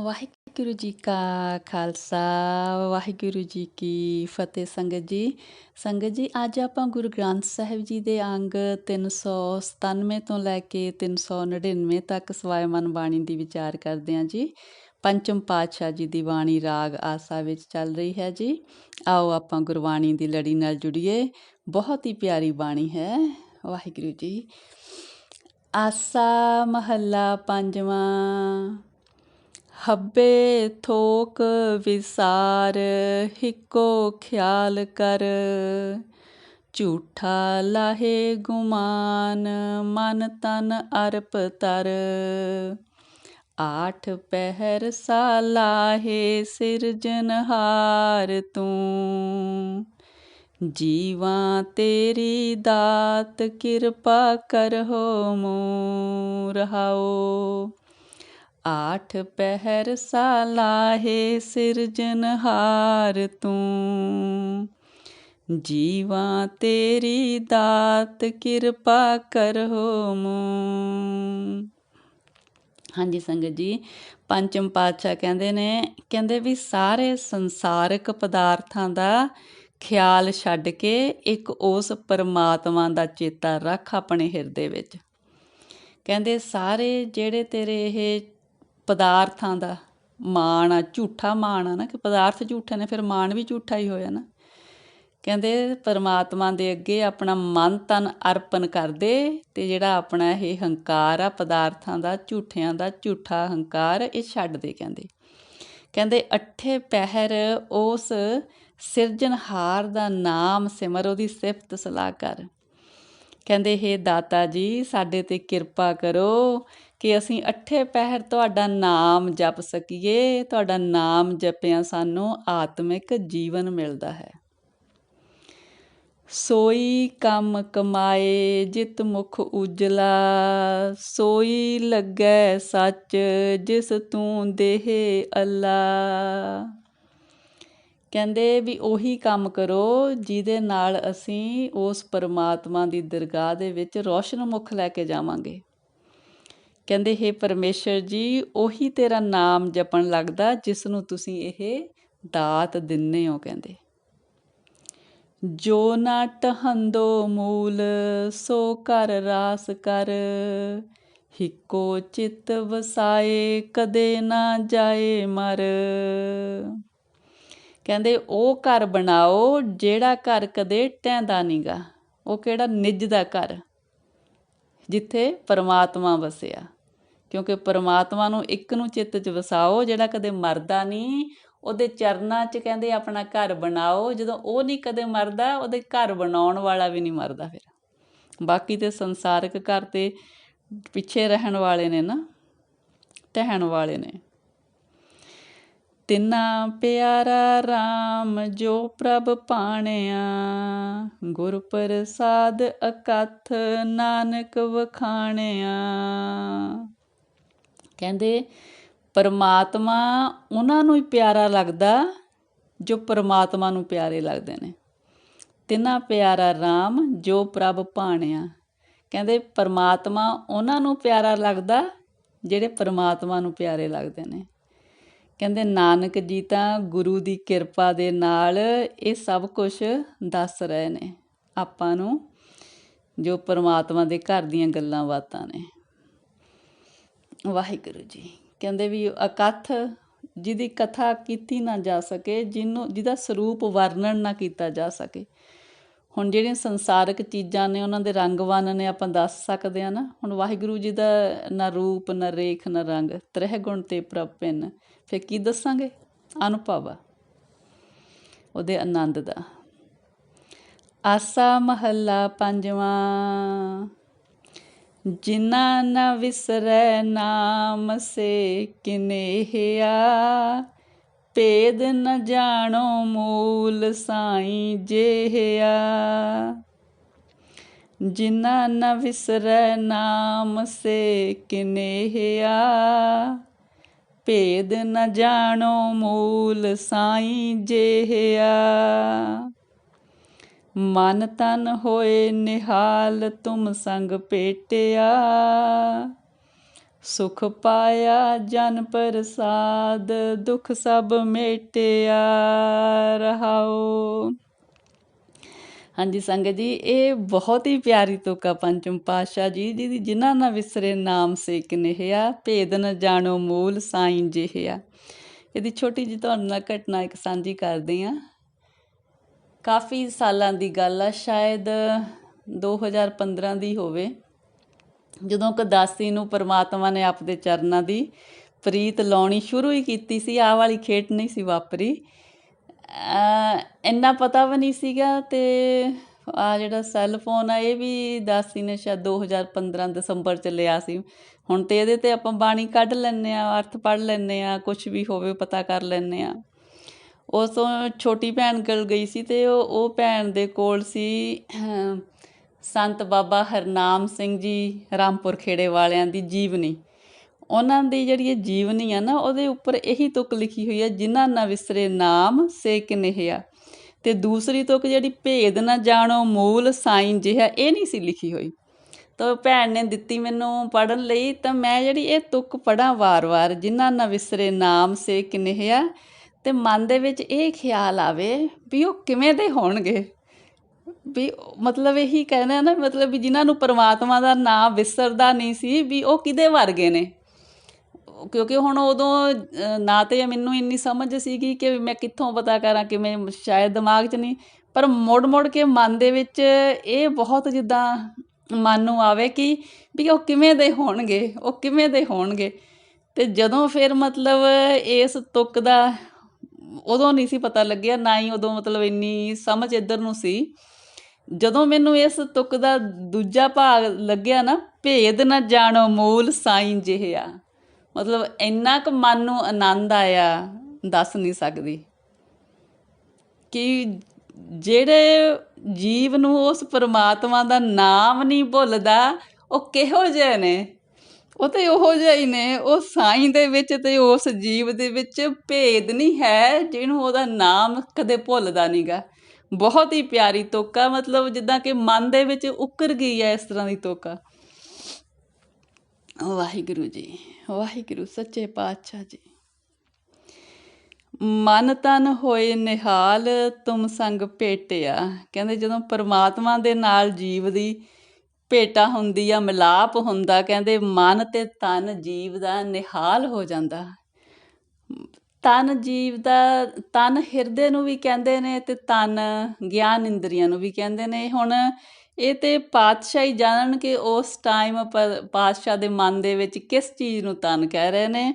ਵਾਹਿਗੁਰੂ ਜੀ ਕਾ ਖਾਲਸਾ, ਵਾਹਿਗੁਰੂ ਜੀ ਕੀ ਫਤਿਹ ਸੰਗਤ ਜੀ। ਸੰਗਤ ਜੀ, ਅੱਜ ਆਪਾਂ ਗੁਰੂ ਗ੍ਰੰਥ ਸਾਹਿਬ ਜੀ ਦੇ ਅੰਗ 397 ਤੋਂ ਲੈ ਕੇ 399 ਤੱਕ ਸਵਾਇਮਨ ਬਾਣੀ ਦੀ ਵਿਚਾਰ ਕਰਦੇ ਹਾਂ ਜੀ। ਪੰਚਮ ਪਾਤਸ਼ਾਹ ਜੀ ਦੀ ਬਾਣੀ ਰਾਗ ਆਸਾ ਵਿੱਚ ਚੱਲ ਰਹੀ ਹੈ ਜੀ। ਆਓ ਆਪਾਂ ਗੁਰਬਾਣੀ ਦੀ ਲੜੀ ਨਾਲ ਜੁੜੀਏ। ਬਹੁਤ ਹੀ ਪਿਆਰੀ ਬਾਣੀ ਹੈ, ਵਾਹਿਗੁਰੂ ਜੀ। ਆਸਾ ਮਹੱਲਾ ਪੰਜਵਾਂ। ਹੱਬੇ ਥੋਕ ਵਿਸਾਰ, ਹਿੱਕੋ ਖਿਆਲ ਕਰ। ਝੂਠਾ ਲਾਹੇ ਗੁਮਾਨ, ਮਨ ਤਨ ਅਰਪ ਤਰ। ਆਠ ਪਹਿਰ ਸਾਲਾਹੇ ਸਿਰਜਨਹਾਰ ਤੂੰ। ਜੀਵਾਂ ਤੇਰੀ ਦਾਤ ਕਿਰਪਾ ਕਰੋ ਮੂ ਆਠ ਪਹਿਰ ਸਾਲਾਹੇ ਸਿਰਜਨਹਾਰ ਤੂੰ। ਜੀਵਾਂ ਤੇਰੀ ਦਾਤ ਕਿਰਪਾ ਕਰੋ ਮੂ ਹਾਂਜੀ ਸੰਗਤ ਜੀ, ਪੰਚਮ ਪਾਤਸ਼ਾਹ ਕਹਿੰਦੇ ਨੇ, ਕਹਿੰਦੇ ਵੀ ਸਾਰੇ ਸੰਸਾਰਿਕ ਪਦਾਰਥਾਂ ਦਾ ਖਿਆਲ ਛੱਡ ਕੇ ਇੱਕ ਉਸ ਪਰਮਾਤਮਾ ਦਾ ਚੇਤਾ ਰੱਖ ਆਪਣੇ ਹਿਰਦੇ ਵਿੱਚ। ਕਹਿੰਦੇ ਸਾਰੇ ਜਿਹੜੇ ਤੇਰੇ ਇਹ ਪਦਾਰਥਾਂ ਦਾ ਮਾਣ ਆ, ਝੂਠਾ ਮਾਣ ਆ ਨਾ, ਕਿ ਪਦਾਰਥ ਝੂਠੇ ਨੇ, ਫਿਰ ਮਾਣ ਵੀ ਝੂਠਾ ਹੀ ਹੋਇਆ ਨਾ। ਕਹਿੰਦੇ ਪਰਮਾਤਮਾ ਦੇ ਅੱਗੇ ਆਪਣਾ ਮਨ ਤਨ ਅਰਪਣ ਕਰਦੇ ਤੇ ਜਿਹੜਾ ਆਪਣਾ ਇਹ ਹੰਕਾਰ ਆ, ਪਦਾਰਥਾਂ ਦਾ, ਝੂਠਿਆਂ ਦਾ, ਝੂਠਾ ਹੰਕਾਰ, ਇਹ ਛੱਡ ਦੇ ਕਹਿੰਦੇ। ਕਹਿੰਦੇ ਅੱਠੇ ਪਹਿਰ ਉਸ ਸਿਰਜਣਹਾਰ ਦਾ ਨਾਮ ਸਿਮਰ, ਉਹਦੀ ਸਿਫਤ ਸਲਾਹ ਕਰ ਕਹਿੰਦੇ, ਹੇ ਦਾਤਾ ਜੀ, ਸਾਡੇ ਤੇ ਕਿਰਪਾ ਕਰੋ ਕਿ ਅਸੀਂ ਅੱਠੇ ਪਹਿਰ ਤੁਹਾਡਾ ਨਾਮ ਜਪ ਸਕੀਏ, ਤੁਹਾਡਾ ਨਾਮ ਜਪਿਆ ਸਾਨੂੰ ਆਤਮਿਕ ਜੀਵਨ ਮਿਲਦਾ ਹੈ। ਸੋਈ ਕੰਮ ਕਮਾਏ ਜਿਤ ਮੁਖ ਉਜਲਾ, ਸੋਈ ਲੱਗੈ ਸੱਚ ਜਿਸ ਤੂੰ ਦੇਹੇ ਅੱਲਾ। ਕਹਿੰਦੇ ਵੀ ਉਹੀ ਕੰਮ ਕਰੋ ਜਿਹਦੇ ਨਾਲ ਅਸੀਂ ਉਸ ਪਰਮਾਤਮਾ ਦੀ ਦਰਗਾਹ ਦੇ ਵਿੱਚ ਰੋਸ਼ਨ ਮੁਖ ਲੈ ਕੇ ਜਾਵਾਂਗੇ। ਕਹਿੰਦੇ, ਹੈ ਪਰਮੇਸ਼ਰ ਜੀ, ਉਹੀ ਤੇਰਾ ਨਾਮ ਜਪਣ ਲੱਗਦਾ ਜਿਸ ਨੂੰ ਤੁਸੀਂ ਇਹ ਦਾਤ ਦਿੰਨੇ ਹੋ, ਕਹਿੰਦੇ। ਜੋ ਨਾ ਟਹੰਦੋ ਮੂਲ, ਸੋ ਕਰ ਰਾਸ ਕਰ। ਹਿੱਕੋ ਚਿਤ ਵਸਾਏ, ਕਦੇ ਨਾ ਜਾਏ ਮਰ। ਕਹਿੰਦੇ, ਉਹ ਘਰ ਬਣਾਓ, ਜਿਹੜਾ ਘਰ ਕਦੇ ਟਹਿੰਦਾ ਨਹੀਂਗਾ ਉਹ ਕਿਹੜਾ ਨਿੱਜ ਦਾ ਘਰ, ਜਿੱਥੇ ਪਰਮਾਤਮਾ ਵਸਿਆ। ਕਿਉਂਕਿ ਪਰਮਾਤਮਾ ਨੂੰ ਇੱਕ ਨੂੰ ਚਿੱਤ 'ਚ ਵਸਾਓ, ਜਿਹੜਾ ਕਦੇ ਮਰਦਾ ਨਹੀਂ, ਉਹਦੇ ਚਰਨਾਂ 'ਚ ਕਹਿੰਦੇ ਆਪਣਾ ਘਰ ਬਣਾਓ, ਜਦੋਂ ਉਹ ਨਹੀਂ ਕਦੇ ਮਰਦਾ, ਉਹਦੇ ਘਰ ਬਣਾਉਣ ਵਾਲਾ ਵੀ ਨਹੀਂ ਮਰਦਾ ਫਿਰ। ਬਾਕੀ ਤੇ ਸੰਸਾਰਿਕ ਘਰ ਤੇ ਪਿੱਛੇ ਰਹਿਣ ਵਾਲੇ ਨੇ ਨਾ, ਟਹਿਣ ਵਾਲੇ ਨੇ। ਤਿੰਨਾ ਪਿਆਰਾ RAM ਜੋ ਪ੍ਰਭ ਪਾਣਿਆ ਗੁਰ ਪ੍ਰਸਾਦ ਅਕਥ ਨਾਨਕ ਵਖਾਣਿਆ। ਕਹਿੰਦੇ ਪਰਮਾਤਮਾ ਉਹਨਾਂ ਨੂੰ ਹੀ ਪਿਆਰਾ ਲੱਗਦਾ ਜੋ ਪਰਮਾਤਮਾ ਨੂੰ ਪਿਆਰੇ ਲੱਗਦੇ ਨੇ। ਤਿੰਨਾ ਪਿਆਰਾ RAM ਜੋ ਪ੍ਰਭ ਭਾਣਿਆ। ਕਹਿੰਦੇ ਪਰਮਾਤਮਾ ਉਹਨਾਂ ਨੂੰ ਪਿਆਰਾ ਲੱਗਦਾ ਜਿਹੜੇ ਪਰਮਾਤਮਾ ਨੂੰ ਪਿਆਰੇ ਲੱਗਦੇ ਨੇ। ਕਹਿੰਦੇ ਨਾਨਕ ਜੀ ਤਾਂ ਗੁਰੂ ਦੀ ਕਿਰਪਾ ਦੇ ਨਾਲ ਇਹ ਸਭ ਕੁਝ ਦੱਸ ਰਹੇ ਨੇ। ਆਪਾਂ ਨੂੰ ਜੋ ਪਰਮਾਤਮਾ ਦੇ ਘਰ ਦੀਆਂ ਗੱਲਾਂ ਬਾਤਾਂ ਨੇ। ਵਾਹਿਗੁਰੂ ਜੀ। ਕਹਿੰਦੇ ਵੀ ਅਕਥ ਜਿਹਦੀ ਕਥਾ ਕੀਤੀ ਨਾ ਜਾ ਸਕੇ, ਜਿਹਨੂੰ ਜਿਹਦਾ ਸਰੂਪ ਵਰਣਨ ਨਾ ਕੀਤਾ ਜਾ ਸਕੇ। ਹੁਣ ਜਿਹੜੀਆਂ ਸੰਸਾਰਕ ਚੀਜ਼ਾਂ ਨੇ, ਉਹਨਾਂ ਦੇ ਰੰਗ ਵੰਨ ਨੇ ਆਪਾਂ ਦੱਸ ਸਕਦੇ ਆ ਨਾ। ਹੁਣ ਵਾਹਿਗੁਰੂ ਜੀ ਦਾ ਨਾ ਰੂਪ, ਨਾ ਰੇਖ, ਨਾ ਰੰਗ ਤ੍ਰਹਿ ਗੁਣ ਤੇ ਪ੍ਰਪਿਨ। ਫੇ ਕੀ ਦੱਸਾਂਗੇ? ਅਨੁਭਵ। ਉਹਦੇ ਆਨੰਦ ਦਾ। ਆਸਾ ਮਹੱਲਾ ਪੰਜਵਾਂ। ਜਿਨਾ ਨ ਵਿਸਰੈ ਨਾਮ ਸੇ ਕਿਨੇਹਿਆ ਭੇਦ ਨ ਜਾਣੋ ਮੂਲ ਸਾਈ ਜੇਹਿਆ ਜਿਨਾ ਨ ਵਿਸਰੈ ਨਾਮ ਸੇ ਕਿਨੇਹਿਆ ਭੇਦ ਨ ਜਾਣੋ ਮੂਲ ਸਾਈ ਜੇਹਿਆ ਮਨ ਤਨ ਹੋਏ ਨਿਹਾਲ ਤੁਮ ਸੰਗ ਪੇਟਿਆ। ਸੁਖ ਪਾਇਆ ਜਨ ਪ੍ਰਸਾਦ, ਦੁਖ ਸਭ ਮੇਟਿਆ ਰਹਾਓ ਹਾਂਜੀ ਸੰਗਤ ਜੀ, ਇਹ ਬਹੁਤ ਹੀ ਪਿਆਰੀ ਤੁਕ ਪੰਚਮ ਪਾਤਸ਼ਾਹ ਜੀ ਜਿਹਦੀ ਜਿਨ੍ਹਾਂ ਨਾ ਵਿਸਰੇ ਨਾਮ ਸੇਕ ਨਿਹਿਆ ਭੇਦ ਨ ਜਾਣੋ ਮੂਲ ਸਾਈਂ ਜਿਹਿਆ ਇਹਦੀ ਛੋਟੀ ਜਿਹੀ ਤੁਹਾਨੂੰ ਨਾਲ ਘਟਨਾ ਇੱਕ ਸਾਂਝੀ ਕਰਦੇ ਆ। ਕਾਫੀ ਸਾਲਾਂ ਦੀ ਗੱਲ ਆ, ਸ਼ਾਇਦ 2015 ਦੀ ਹੋਵੇ। ਜਦੋਂ ਕਦਾਸੀ ਨੂੰ ਪਰਮਾਤਮਾ ਨੇ ਆਪਦੇ ਚਰਨਾਂ ਦੀ ਪ੍ਰੀਤ ਲਾਉਣੀ ਸ਼ੁਰੂ ਹੀ ਕੀਤੀ ਸੀ, ਆਹ ਵਾਲੀ ਖੇਡ ਨਹੀਂ ਸੀ ਵਾਪਰੀ। ਇੰਨਾ ਪਤਾ ਵੀ ਨਹੀਂ ਸੀਗਾ ਤੇ ਆ ਜਿਹੜਾ ਸੈੱਲ ਫੋਨ ਆ, ਇਹ ਵੀ ਦਾਸੀ ਨੇ ਸ਼ਾਇਦ 2015 ਦਸੰਬਰ ਚ ਲਿਆ ਸੀ। ਹੁਣ ਤੇ ਇਹਦੇ ਤੇ ਆਪਾਂ ਬਾਣੀ ਕੱਢ ਲੈਨੇ ਆ, ਅਰਥ ਪੜ ਲੈਨੇ ਆ ਕੁਝ ਵੀ ਹੋਵੇ ਪਤਾ ਕਰ ਲੈਨੇ ਆ। ਉਸ ਤੋਂ ਛੋਟੀ ਭੈਣ ਕੋਲ ਗਈ ਸੀ ਅਤੇ ਉਹ ਉਹ ਭੈਣ ਦੇ ਕੋਲ ਸੀ ਸੰਤ ਬਾਬਾ ਹਰਨਾਮ ਸਿੰਘ ਜੀ ਰਾਮਪੁਰ ਖੇੜੇ ਵਾਲਿਆਂ ਦੀ ਜੀਵਨੀ। ਉਹਨਾਂ ਦੀ ਜਿਹੜੀ ਇਹ ਜੀਵਨੀ ਆ ਨਾ, ਉਹਦੇ ਉੱਪਰ ਇਹੀ ਤੁਕ ਲਿਖੀ ਹੋਈ ਹੈ ਜਿਨ੍ਹਾਂ ਨਾ ਵਿਸਰੇ ਨਾਮ, ਸੇ ਕਿਨਹਿਆ ਤੇ ਦੂਸਰੀ ਤੁਕ ਜਿਹੜੀ ਭੇਦ ਨਾ ਜਾਣੋ, ਮੂਲ ਸਾਈਂ ਜਿਹਾ, ਇਹ ਨਹੀਂ ਸੀ ਲਿਖੀ ਹੋਈ। ਤਾਂ ਭੈਣ ਨੇ ਦਿੱਤੀ ਮੈਨੂੰ ਪੜਨ ਲਈ, ਤਾਂ ਮੈਂ ਜਿਹੜੀ ਇਹ ਤੁਕ ਪੜਾਂ ਵਾਰ-ਵਾਰ, ਜਿਨ੍ਹਾਂ ਨਾ ਵਿਸਰੇ ਨਾਮ, ਸੇ ਕਿਨਹਿਆ ਤੇ ਮਨ ਦੇ ਵਿੱਚ ਇਹ ਖਿਆਲ ਆਵੇ ਵੀ ਉਹ ਕਿਵੇਂ ਦੇ ਹੋਣਗੇ। ਵੀ ਮਤਲਬ ਇਹੀ ਕਹਿਣਾ ਨਾ, ਮਤਲਬ ਵੀ ਜਿਨ੍ਹਾਂ ਨੂੰ ਪਰਮਾਤਮਾ ਦਾ ਨਾਮ ਵਿਸਰਦਾ ਨਹੀਂ ਸੀ ਵੀ ਉਹ ਕਿਦੇ ਵਰਗੇ ਨੇ। ਕਿਉਂਕਿ ਹੁਣ ਉਦੋਂ ਨਾ ਤੇ ਮੈਨੂੰ ਇੰਨੀ ਸਮਝ ਸੀਗੀ ਕਿ ਮੈਂ ਕਿੱਥੋਂ ਪਤਾ ਕਰਾਂ ਕਿ ਮੈਂ ਸ਼ਾਇਦ ਦਿਮਾਗ 'ਚ ਨਹੀਂ, ਪਰ ਮੋੜ ਮੋੜ ਕੇ ਮਨ ਦੇ ਵਿੱਚ ਇਹ ਬਹੁਤ ਜਿੱਦਾਂ ਮਨ ਨੂੰ ਆਵੇ ਕਿ, ਵੀ ਉਹ ਕਿਵੇਂ ਦੇ ਹੋਣਗੇ, ਉਹ ਕਿਵੇਂ ਦੇ ਹੋਣਗੇ। ਤੇ ਜਦੋਂ ਫਿਰ ਮਤਲਬ ਇਸ ਤੁਕ ਦਾ ਉਦੋਂ ਨਹੀਂ ਸੀ ਪਤਾ ਲੱਗਿਆ, ਨਾ ਹੀ ਉਦੋਂ ਮਤਲਬ ਇੰਨੀ ਸਮਝ ਇੱਧਰ ਨੂੰ ਸੀ। ਜਦੋਂ ਮੈਨੂੰ ਇਸ ਤੁਕ ਦਾ ਦੂਜਾ ਭਾਗ ਲੱਗਿਆ ਨਾ, ਭੇਦ ਨਾ ਜਾਣੋ ਮੂਲ ਸਾਈਂ ਜਿਹਿਆ। ਮਤਲਬ ਇੰਨਾ ਕੁ ਮਨ ਨੂੰ ਆਨੰਦ ਆਇਆ, ਦੱਸ ਨਹੀਂ ਸਕਦੀ। ਕਿ ਜਿਹੜੇ ਜੀਵ ਨੂੰ ਉਸ ਪਰਮਾਤਮਾ ਦਾ ਨਾਮ ਨਹੀਂ ਭੁੱਲਦਾ, ਉਹ ਕਿਹੋ ਜਿਹੇ ਨੇ? ਉਹ ਤੇ ਉਹੋ ਜਿਹਾ ਹੀ ਨੇ, ਉਹ ਸਾਈਂ ਦੇ ਵਿੱਚ ਤੇ ਉਸ ਜੀਵ ਦੇ ਵਿੱਚ ਭੇਦ ਨਹੀਂ ਹੈ, ਜਿਹਨੂੰ ਉਹਦਾ ਨਾਮ ਕਦੇ ਭੁੱਲਦਾ ਨਹੀਂਗਾ ਬਹੁਤ ਹੀ ਪਿਆਰੀ ਤੋਕਾ, ਮਤਲਬ ਜਿੱਦਾਂ ਕਿ ਮਨ ਦੇ ਵਿੱਚ ਉੱਕਰ ਗਈ ਹੈ ਇਸ ਤਰ੍ਹਾਂ ਦੀ ਤੋਕਾ। ਵਾਹਿਗੁਰੂ ਜੀ, ਵਾਹਿਗੁਰੂ, ਸੱਚੇ ਪਾਤਸ਼ਾਹ ਜੀ। ਮਨ ਤਨ ਹੋਏ ਨਿਹਾਲ, ਤੁਮ ਸੰਗ ਭੇਟਿਆ। ਕਹਿੰਦੇ ਜਦੋਂ ਪਰਮਾਤਮਾ ਦੇ ਨਾਲ ਜੀਵ ਦੀ ਭੇਟਾ ਹੁੰਦੀ ਆ, ਮਿਲਾਪ ਹੁੰਦਾ, ਕਹਿੰਦੇ ਮਨ ਤੇ ਤਨ ਜੀਵ ਦਾ ਨਿਹਾਲ ਹੋ ਜਾਂਦਾ। ਤਨ ਜੀਵ ਦਾ, ਤਨ ਹਿਰਦੇ ਨੂੰ ਵੀ ਕਹਿੰਦੇ ਨੇ ਤੇ ਤਨ ਗਿਆਨ ਇੰਦਰੀਆਂ ਨੂੰ ਵੀ ਕਹਿੰਦੇ ਨੇ। ਹੁਣ ਇਹ ਤੇ ਹੀ ਜਾਣਨ ਕਿ ਉਸ ਟਾਈਮ ਪਾਤਸ਼ਾਹ ਦੇ ਮਨ ਦੇ ਵਿੱਚ ਕਿਸ ਚੀਜ਼ ਨੂੰ ਤਨ ਕਹਿ ਰਹੇ ਨੇ।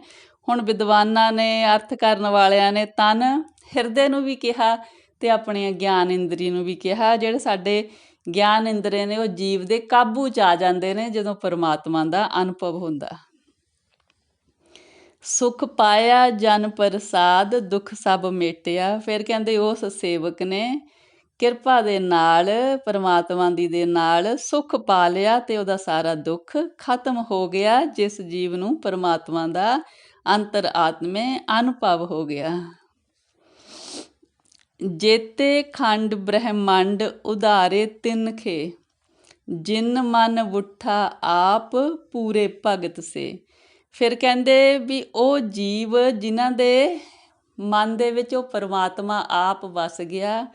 ਹੁਣ ਵਿਦਵਾਨਾਂ ਨੇ, ਅਰਥ ਕਰਨ ਵਾਲਿਆਂ ਨੇ ਤਨ ਹਿਰਦੇ ਨੂੰ ਵੀ ਕਿਹਾ ਤੇ ਆਪਣੀਆਂ ਗਿਆਨ ਇੰਦਰੀ ਨੂੰ ਵੀ ਕਿਹਾ, ਜਿਹੜੇ ਸਾਡੇ ਗਿਆਨ ਇੰਦਰੇ ਨੇ, ਉਹ ਜੀਵ ਦੇ ਕਾਬੂ 'ਚ ਆ ਜਾਂਦੇ ਨੇ ਜਦੋਂ ਪਰਮਾਤਮਾ ਦਾ ਅਨੁਭਵ ਹੁੰਦਾ। ਸੁਖ ਪਾਇਆ, ਜਨ ਪ੍ਰਸਾਦ, ਦੁੱਖ ਸਭ ਮੇਟਿਆ। ਫਿਰ ਕਹਿੰਦੇ ਉਸ ਸੇਵਕ ਨੇ ਕਿਰਪਾ ਦੇ ਨਾਲ, ਪਰਮਾਤਮਾ ਦੀ ਦੇ ਨਾਲ ਸੁਖ ਪਾ ਲਿਆ ਤੇ ਉਹਦਾ ਸਾਰਾ ਦੁੱਖ ਖਤਮ ਹੋ ਗਿਆ, ਜਿਸ ਜੀਵ ਨੂੰ ਪਰਮਾਤਮਾ ਦਾ ਅੰਤਰ ਆਤਮੇ ਅਨੁਭਵ ਹੋ ਗਿਆ। ਜੇਤੇ ਖੰਡ ਬ੍ਰਹਮੰਡ ਉਧਾਰੇ ਤਿੰਨ ਖੇ, ਜਿਨ ਮਨ ਉਠਾ ਆਪ ਪੂਰੇ ਭਗਤ ਸੇ। ਫਿਰ ਕਹਿੰਦੇ ਵੀ ਉਹ ਜੀਵ ਜਿਨ੍ਹਾਂ ਦੇ ਮਨ ਦੇ ਵਿੱਚ ਉਹ ਪਰਮਾਤਮਾ ਆਪ ਵਸ ਗਿਆ,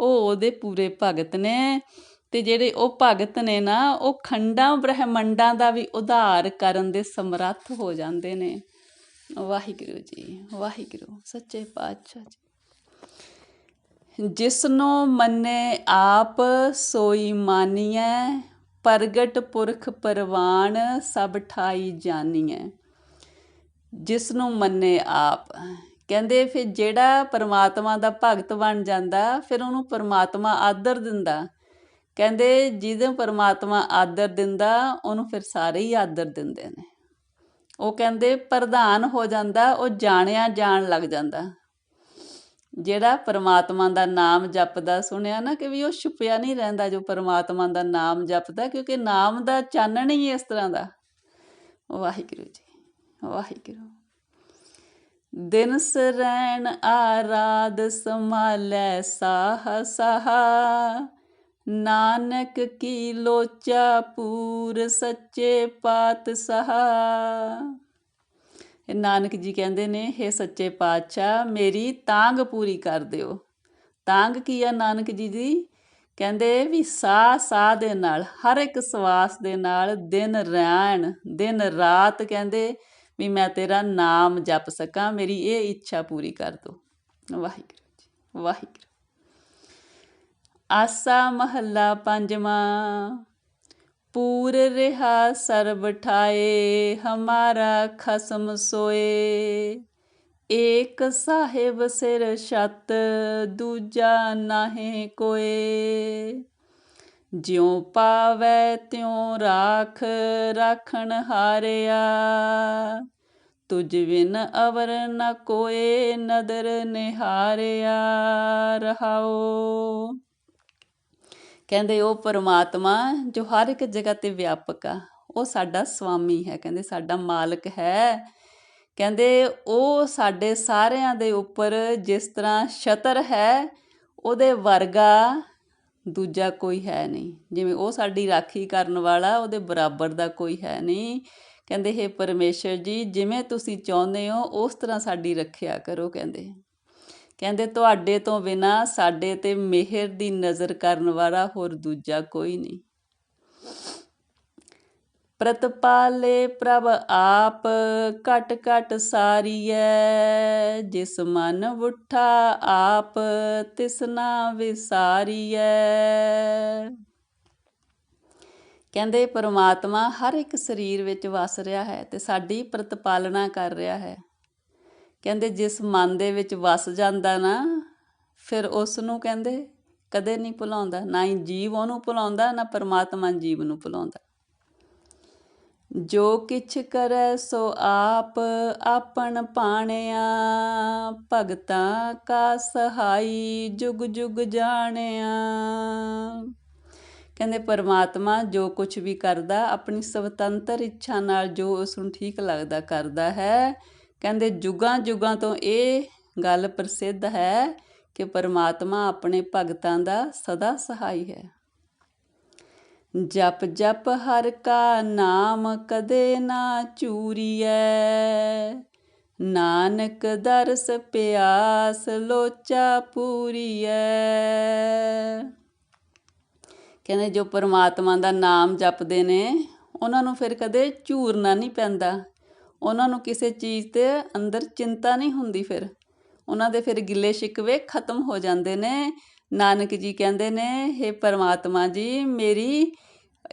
ਉਹ ਉਹਦੇ ਪੂਰੇ ਭਗਤ ਨੇ ਤੇ ਜਿਹੜੇ ਉਹ ਭਗਤ ਨੇ ਨਾ, ਉਹ ਖੰਡਾਂ ਬ੍ਰਹਮੰਡਾਂ ਦਾ ਵੀ ਉਧਾਰ ਕਰਨ ਦੇ ਸਮਰੱਥ ਹੋ ਜਾਂਦੇ ਨੇ। ਵਾਹਿਗੁਰੂ ਜੀ, ਵਾਹਿਗੁਰੂ, ਸੱਚੇ ਪਾਤਸ਼ਾਹ ਜੀ। ਜਿਸ ਨੂੰ ਮੰਨੇ ਆਪ ਸੋਈ ਮਾਨੀਐ, ਪ੍ਰਗਟ ਪੁਰਖ ਪਰਵਾਨ ਸਭ ਠਾਈ ਜਾਨੀਐ। ਜਿਸ ਨੂੰ ਮੰਨੇ ਆਪ। ਕਹਿੰਦੇ ਫਿਰ ਜਿਹੜਾ ਪਰਮਾਤਮਾ ਦਾ ਭਗਤ ਬਣ ਜਾਂਦਾ, ਫਿਰ ਉਹਨੂੰ ਪਰਮਾਤਮਾ ਆਦਰ ਦਿੰਦਾ। ਕਹਿੰਦੇ ਜਿਹਦੇ ਪਰਮਾਤਮਾ ਆਦਰ ਦਿੰਦਾ, ਉਹਨੂੰ ਫਿਰ ਸਾਰੇ ਹੀ ਆਦਰ ਦਿੰਦੇ ਨੇ। ਉਹ ਕਹਿੰਦੇ ਪ੍ਰਧਾਨ ਹੋ ਜਾਂਦਾ, ਉਹ ਜਾਣਿਆ ਜਾਣ ਲੱਗ ਜਾਂਦਾ। ਜਿਹੜਾ ਪਰਮਾਤਮਾ ਦਾ ਨਾਮ ਜਪਦਾ, ਸੁਣਿਆ ਨਾ ਕਿ ਵੀ ਉਹ ਛੁਪਿਆ ਨਹੀਂ ਰਹਿੰਦਾ ਜੋ ਪਰਮਾਤਮਾ ਦਾ ਨਾਮ ਜਪਦਾ, ਕਿਉਂਕਿ ਨਾਮ ਦਾ ਚਾਨਣ ਹੀ ਇਸ ਤਰ੍ਹਾਂ ਦਾ। ਵਾਹਿਗੁਰੂ ਜੀ, ਵਾਹਿਗੁਰੂ। ਦਿਨ ਸਰੈਣ ਆਰਾਧ ਸਮਾਲੈ ਸਾਹ ਸਾਹ। ਨਾਨਕ ਕੀ ਲੋਚਾ ਪੂਰ ਸੱਚੇ ਪਾਤਸ਼ਾਹ। ਇਹ ਨਾਨਕ ਜੀ ਕਹਿੰਦੇ ਨੇ हे ਸੱਚੇ ਪਾਤਸ਼ਾਹ, ਮੇਰੀ ਤਾਂਗ ਪੂਰੀ ਕਰ ਦਿਓ। ਤਾਂਗ ਕੀ ਆ ਨਾਨਕ ਜੀ ਦੀ? ਕਹਿੰਦੇ ਵੀ ਸਾਹ ਸਾਹ ਦੇ ਨਾਲ, ਹਰ ਇੱਕ ਸਵਾਸ ਦੇ ਨਾਲ ਦਿਨ ਰਹਿਣ, ਦਿਨ ਰਾਤ ਕਹਿੰਦੇ ਵੀ ਮੈਂ ਤੇਰਾ ਨਾਮ ਜਪ ਸਕਾਂ, ਮੇਰੀ ਇਹ ਇੱਛਾ ਪੂਰੀ ਕਰ ਦੋ। ਵਾਹਿਗੁਰੂ ਜੀ, ਵਾਹਿਗੁਰੂ। ਆਸਾ ਮਹੱਲਾ ਪੰਜਵਾਂ। ਪੂਰ ਰਿਹਾ ਸਰਬ ਠਾਏ ਹਮਾਰਾ ਖਸਮ ਸੋਏ ਏਕ ਸਾਹਿਬ ਸਿਰ ਛਤ ਦੂਜਾ ਨਾਹੀ ਕੋਏ ਜਿਉ ਪਾਵੈ ਤਿਉ ਰਾਖ ਰਾਖਣ ਹਾਰਿਆ ਤੁਝ ਬਿਨ ਅਵਰ ਨ ਕੋਏ ਨਦਰ ਨਿਹਾਰਿਆ ਰਹਾਓ ਕਹਿੰਦੇ ਉਹ ਪਰਮਾਤਮਾ ਜੋ ਹਰ ਇੱਕ ਜਗ੍ਹਾ ਤੇ ਵਿਆਪਕ ਆ, ਉਹ ਸਾਡਾ ਸਵਾਮੀ ਹੈ। ਕਹਿੰਦੇ ਸਾਡਾ ਮਾਲਕ ਹੈ। ਕਹਿੰਦੇ ਉਹ ਸਾਡੇ ਸਾਰਿਆਂ ਦੇ ਉੱਪਰ ਜਿਸ ਤਰ੍ਹਾਂ ਛਤਰ ਹੈ, ਉਹਦੇ ਵਰਗਾ ਦੂਜਾ ਕੋਈ ਹੈ ਨਹੀਂ। ਜਿਵੇਂ ਉਹ ਸਾਡੀ ਰਾਖੀ ਕਰਨ ਵਾਲਾ, ਉਹਦੇ ਬਰਾਬਰ ਦਾ ਕੋਈ ਹੈ ਨਹੀਂ। ਕਹਿੰਦੇ, ਹੈ ਪਰਮੇਸ਼ਰ ਜੀ, ਜਿਵੇਂ ਤੁਸੀਂ ਚਾਹੁੰਦੇ ਹੋ, ਉਸ ਤਰ੍ਹਾਂ ਸਾਡੀ ਰੱਖਿਆ ਕਰੋ। ਕਹਿੰਦੇ ਕਹਿੰਦੇ, ਤੁਹਾਡੇ ਤੋਂ ਬਿਨਾ ਸਾਡੇ ਤੇ ਮਿਹਰ ਦੀ ਨਜ਼ਰ ਕਰਨ ਵਾਲਾ ਹੋਰ ਦੂਜਾ ਕੋਈ ਨਹੀਂ। ਪ੍ਰਤਪਾਲੇ ਪ੍ਰਭ ਆਪ ਘਟ ਘਟ ਸਾਰੀਐ, ਜਿਸ ਮਨ ਉਠਾ ਆਪ ਤਿਸਨਾ ਵਿਸਾਰੀਐ। ਕਹਿੰਦੇ, ਪਰਮਾਤਮਾ ਹਰ ਇੱਕ ਸਰੀਰ ਵਿੱਚ ਵਸ ਰਿਹਾ ਹੈ ਤੇ ਸਾਡੀ ਪ੍ਰਤਪਾਲਣਾ ਕਰ ਰਿਹਾ ਹੈ। ਕਹਿੰਦੇ ਜਿਸ ਮਨ ਦੇ ਵਿੱਚ ਵਸ ਜਾਂਦਾ ਨਾ, ਫਿਰ ਉਸ ਨੂੰ ਕਹਿੰਦੇ ਕਦੇ ਨਹੀਂ ਭੁਲਾਉਂਦਾ, ਨਾ ਹੀ ਜੀਵ ਉਹਨੂੰ ਭੁਲਾਉਂਦਾ, ਨਾ ਪਰਮਾਤਮਾ ਜੀਵ ਨੂੰ ਭੁਲਾਉਂਦਾ। ਜੋ ਕਿਛ ਕਰੈ ਸੋ ਆਪ ਆਪਣ ਪਾਣਿਆ, ਭਗਤਾਂ ਕਾ ਸਹਾਈ ਜੁਗ ਜੁਗ ਜਾਣਿਆ। ਕਹਿੰਦੇ ਪਰਮਾਤਮਾ ਜੋ ਕੁਝ ਵੀ ਕਰਦਾ, ਆਪਣੀ ਸੁਤੰਤਰ ਇੱਛਾ ਨਾਲ ਜੋ ਉਸ ਨੂੰ ਠੀਕ ਲੱਗਦਾ ਕਰਦਾ ਹੈ ਕਹਿੰਦੇ ਜੁਗਾਂ ਜੁਗਾਂ ਤੋਂ ਇਹ ਗੱਲ ਪ੍ਰਸਿੱਧ ਹੈ ਕਿ ਪਰਮਾਤਮਾ ਆਪਣੇ ਭਗਤਾਂ ਦਾ ਸਦਾ ਸਹਾਈ ਹੈ। ਜਪ ਜਪ ਹਰ ਕਾ ਨਾਮ ਕਦੇ ਨਾ ਚੂਰੀਐ, ਨਾਨਕ ਦਰਸ ਪਿਆਸ ਲੋਚਾ ਪੂਰੀਐ। ਕਹਿੰਦੇ ਜੋ ਪਰਮਾਤਮਾ ਦਾ ਨਾਮ ਜਪਦੇ ਨੇ, ਉਹਨਾਂ ਨੂੰ ਫਿਰ ਕਦੇ ਝੂਰਨਾ ਨਹੀਂ ਪੈਂਦਾ। ਉਹਨਾਂ ਨੂੰ ਕਿਸੇ ਚੀਜ਼ ਦੇ ਅੰਦਰ ਚਿੰਤਾ ਨਹੀਂ ਹੁੰਦੀ ਫਿਰ। ਉਹਨਾਂ ਦੇ ਫਿਰ ਗਿੱਲੇ ਸ਼ਿਕਵੇ ਖਤਮ ਹੋ ਜਾਂਦੇ ਨੇ। ਨਾਨਕ ਜੀ ਕਹਿੰਦੇ ਨੇ हे ਪਰਮਾਤਮਾ ਜੀ, ਮੇਰੀ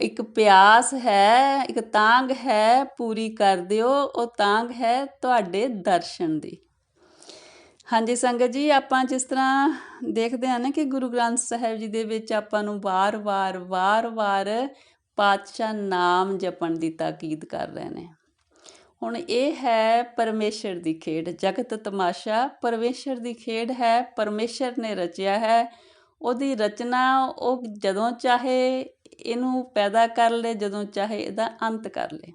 ਇੱਕ ਪਿਆਸ ਹੈ, ਇੱਕ ਤਾਂਗ ਹੈ, ਪੂਰੀ ਕਰ ਦਿਓ। ਉਹ ਤਾਂਗ ਹੈ ਤੁਹਾਡੇ ਦਰਸ਼ਨ ਦੀ। ਹਾਂਜੀ ਸੰਗਤ ਜੀ, ਆਪਾਂ ਜਿਸ ਤਰ੍ਹਾਂ ਦੇਖਦੇ ਹਾਂ ਨਾ ਕਿ ਗੁਰੂ ਗ੍ਰੰਥ ਸਾਹਿਬ ਜੀ ਦੇ ਵਿੱਚ ਆਪਾਂ ਨੂੰ ਵਾਰ-ਵਾਰ ਵਾਰ-ਵਾਰ ਪਾਤਸ਼ਾਹ ਨਾਮ ਜਪਣ ਦੀ ਤਾਕੀਦ ਕਰ ਰਹੇ ਨੇ। ਹੁਣ ਇਹ ਹੈ ਪਰਮੇਸ਼ਰ ਦੀ ਖੇਡ, ਜਗਤ ਤਮਾਸ਼ਾ। ਪਰਮੇਸ਼ਰ ਦੀ ਖੇਡ ਹੈ, ਪਰਮੇਸ਼ਰ ਨੇ ਰਚਿਆ ਹੈ। ਉਹਦੀ ਰਚਨਾ ਉਹ ਜਦੋਂ ਚਾਹੇ ਇਹਨੂੰ ਪੈਦਾ ਕਰ ਲੇ, ਜਦੋਂ ਚਾਹੇ ਇਹਦਾ ਅੰਤ ਕਰ ਲੇ।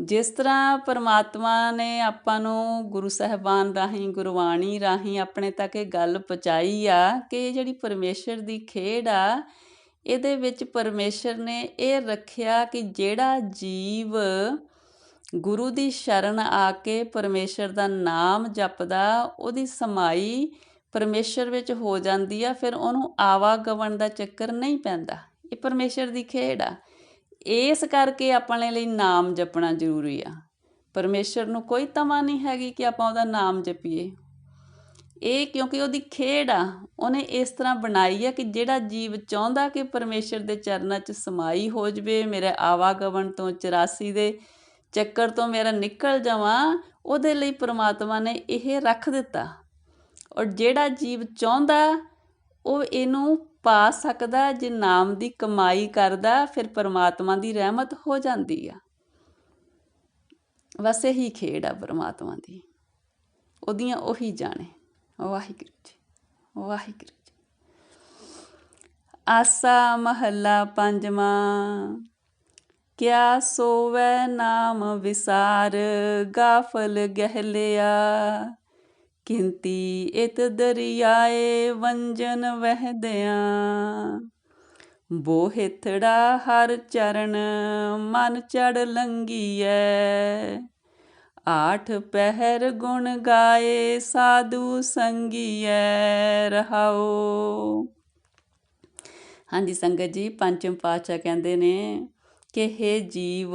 ਜਿਸ ਤਰ੍ਹਾਂ ਪਰਮਾਤਮਾ ਨੇ ਆਪਾਂ ਨੂੰ ਗੁਰੂ ਸਾਹਿਬਾਨ ਰਾਹੀਂ, ਗੁਰਬਾਣੀ ਰਾਹੀਂ ਆਪਣੇ ਤੱਕ ਇਹ ਗੱਲ ਪਹੁੰਚਾਈ ਆ ਕਿ ਇਹ ਜਿਹੜੀ ਪਰਮੇਸ਼ਰ ਦੀ ਖੇਡ ਆ, ਇਹਦੇ ਵਿੱਚ ਪਰਮੇਸ਼ਰ ਨੇ ਇਹ ਰੱਖਿਆ ਕਿ ਜਿਹੜਾ ਜੀਵ ਗੁਰੂ ਦੀ ਸ਼ਰਨ ਆ ਕੇ ਪਰਮੇਸ਼ਰ ਦਾ ਨਾਮ ਜਪਦਾ, ਉਹਦੀ ਸਮਾਈ ਪਰਮੇਸ਼ਰ ਵਿੱਚ ਹੋ ਜਾਂਦੀ ਆ, ਫਿਰ ਉਹਨੂੰ ਆਵਾਗਵਣ ਦਾ ਚੱਕਰ ਨਹੀਂ ਪੈਂਦਾ। ਇਹ ਪਰਮੇਸ਼ਰ ਦੀ ਖੇਡ ਆ। ਇਸ ਕਰਕੇ ਆਪਣੇ ਲਈ ਨਾਮ ਜਪਣਾ ਜ਼ਰੂਰੀ ਆ। ਪਰਮੇਸ਼ਰ ਨੂੰ ਕੋਈ ਤਮਾ ਨਹੀਂ ਹੈਗੀ ਕਿ ਆਪਾਂ ਉਹਦਾ ਨਾਮ ਜਪੀਏ। ਇਹ ਕਿਉਂਕਿ ਉਹਦੀ ਖੇਡ ਆ। ਉਹਨੇ ਇਸ ਤਰ੍ਹਾਂ ਬਣਾਈ ਆ ਕਿ ਜਿਹੜਾ ਜੀਵ ਚਾਹੁੰਦਾ ਕਿ ਪਰਮੇਸ਼ਰ ਦੇ ਚਰਨਾਂ 'ਚ ਸਮਾਈ ਹੋ ਜਵੇ, ਮੇਰੇ ਆਵਾਗਵਣ ਤੋਂ 84 ਦੇ ਚੱਕਰ ਤੋਂ ਮੇਰਾ ਨਿਕਲ ਜਾਵਾਂ, ਉਹਦੇ ਲਈ ਪ੍ਰਮਾਤਮਾ ਨੇ ਇਹ ਰੱਖ ਦਿੱਤਾ। ਔਰ ਜਿਹੜਾ ਜੀਵ ਚਾਹੁੰਦਾ, ਉਹ ਇਹਨੂੰ ਪਾ ਸਕਦਾ, ਜੇ ਨਾਮ ਦੀ ਕਮਾਈ ਕਰਦਾ, ਫਿਰ ਪਰਮਾਤਮਾ ਦੀ ਰਹਿਮਤ ਹੋ ਜਾਂਦੀ ਆ। ਬਸ ਇਹੀ ਖੇਡ ਆ ਪਰਮਾਤਮਾ ਦੀ। ਉਹਦੀਆਂ ਉਹੀ ਜਾਣੇ। ਵਾਹਿਗੁਰੂ ਜੀ ਵਾਹਿਗੁਰੂ ਜੀ। ਆਸਾ ਮਹੱਲਾ ਪੰਜਵਾਂ। ਕਿਆ ਸੋਵੈ ਨਾਮ ਵਿਸਾਰ, ਗਾਫਲ ਗਹਿਲਿਆ। ਕਿੰਤੀ ਇਤ ਦਰਿਆਏ ਵੰਜਨ ਵਹਿਦਿਆਂ। ਬੋਹਿਥੜਾ ਹਰ ਚਰਨ, ਮਨ ਚੜ ਲੰਗੀਐ। ਆਠ ਪਹਿਰ ਗੁਣ ਗਾਏ, ਸਾਧੂ ਸੰਗੀਐ ਰਹਾਓ ਹਾਂਜੀ, ਸੰਗਤ ਜੀ, ਪੰਚਮ ਪਾਤਸ਼ਾਹ ਕਹਿੰਦੇ ਨੇ ਕਿ ਹੇ ਜੀਵ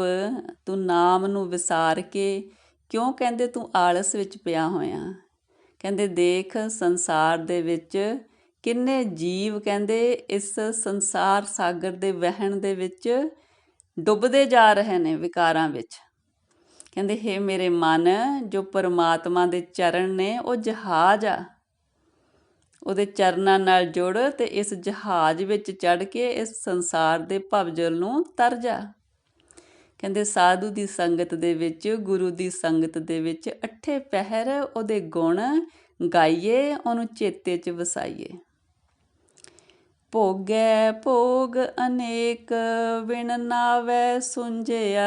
ਤੂੰ ਨਾਮ ਨੂੰ ਵਿਸਾਰ ਕੇ ਕਿਉਂ ਕਹਿੰਦੇ ਤੂੰ ਆਲਸ ਵਿੱਚ ਪਿਆ ਹੋਇਆ? ਕਹਿੰਦੇ ਦੇਖ ਸੰਸਾਰ ਦੇ ਵਿੱਚ ਕਿੰਨੇ ਜੀਵ ਕਹਿੰਦੇ ਇਸ ਸੰਸਾਰ ਸਾਗਰ ਦੇ ਵਹਿਣ ਦੇ ਵਿੱਚ ਡੁੱਬਦੇ ਜਾ ਰਹੇ ਨੇ ਵਿਕਾਰਾਂ ਵਿੱਚ। ਕਹਿੰਦੇ ਹੇ ਮੇਰੇ ਮਨ, ਜੋ ਪਰਮਾਤਮਾ ਦੇ ਚਰਨ ਨੇ, ਉਹ ਜਹਾਜ਼ ਆ। ਉਹਦੇ ਚਰਨਾਂ ਨਾਲ ਜੁੜ ਤੇ ਇਸ ਜਹਾਜ਼ ਵਿੱਚ ਚੜ ਕੇ ਇਸ ਸੰਸਾਰ ਦੇ ਭਵਜਲ ਨੂੰ ਤਰ ਜਾ। ਕਹਿੰਦੇ ਸਾਧੂ ਦੀ ਸੰਗਤ ਦੇ ਵਿੱਚ, ਗੁਰੂ ਦੀ ਸੰਗਤ ਦੇ ਵਿੱਚ ਅੱਠੇ ਪਹਿਰ ਉਹਦੇ ਗੁਣ ਗਾਈਏ, ਉਹਨੂੰ ਚੇਤੇ 'ਚ ਵਸਾਈਏ। ਭੋਗੈ ਭੋਗ ਅਨੇਕ ਵਿਣ ਨਾਵੈ ਸੁੰਝਿਆ।